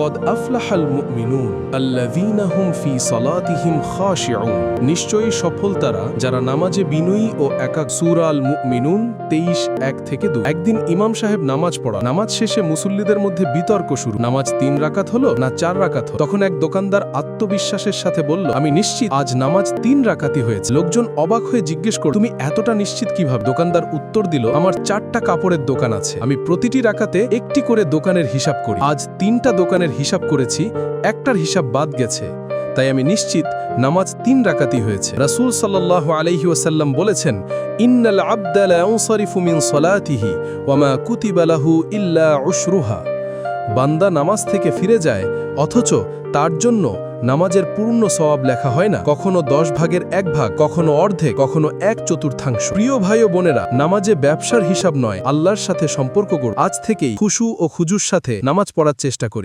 কদ আফলাহাল মুমিনুন, আল্লাযীনা হুম ফি সালাতিহিম খাশিউন। নিশ্চয়ই সফল তারা যারা নামাজে বিনয়ী ও একাক সূরা আল মুমিনুন 23 এক থেকে 2 একদিন ইমাম সাহেব নামাজ পড়া নামাজ শেষে মুসল্লিদের মধ্যে বিতর্ক শুরু। নামাজ তিন রাকাত হলো না চার রাকাত হলো? তখন এক দোকানদার আত্মবিশ্বাসের সাথে বলল, আমি নিশ্চিত আজ নামাজ তিন রাকাতি হয়েছে। লোকজন অবাক হয়ে জিজ্ঞেস করল, তুমি এতটা নিশ্চিত কীভাবে? দোকানদার উত্তর দিল, আমার চারটা কাপড়ের দোকান আছে। আমি প্রতিটি রাকাতে একটি করে দোকানের হিসাব করি। আজ তিনটা দোকানের হিসাব করেছি, একটার হিসাব বাদ গেছে। তাই আমি নিশ্চিত নামাজ তিন রাকাতি হয়েছে। রাসূল সাল্লাল্লাহু আলাইহি ওয়াসাল্লাম বলেছেন, ইন্নাল আবদা লা ইয়ানসারিফু মিন সালাতিহি ওয়া মা কুতিবা লাহু ইল্লা উশরুহা। বান্দা নামাজ থেকে ফিরে যায়, অথচ তার জন্য নামাজের পূর্ণ সওয়াব লেখা হয় না। কখনো দশ ভাগের এক ভাগ, কখনো অর্ধেক, কখনো এক চতুর্থাংশ। প্রিয় ভাই ও বোনেরা, নামাজে ব্যবসার হিসাব নয়, আল্লাহর সাথে সম্পর্ক করুন। আজ থেকেই খুশু ও খুজুর সাথে নামাজ পড়ার চেষ্টা করি।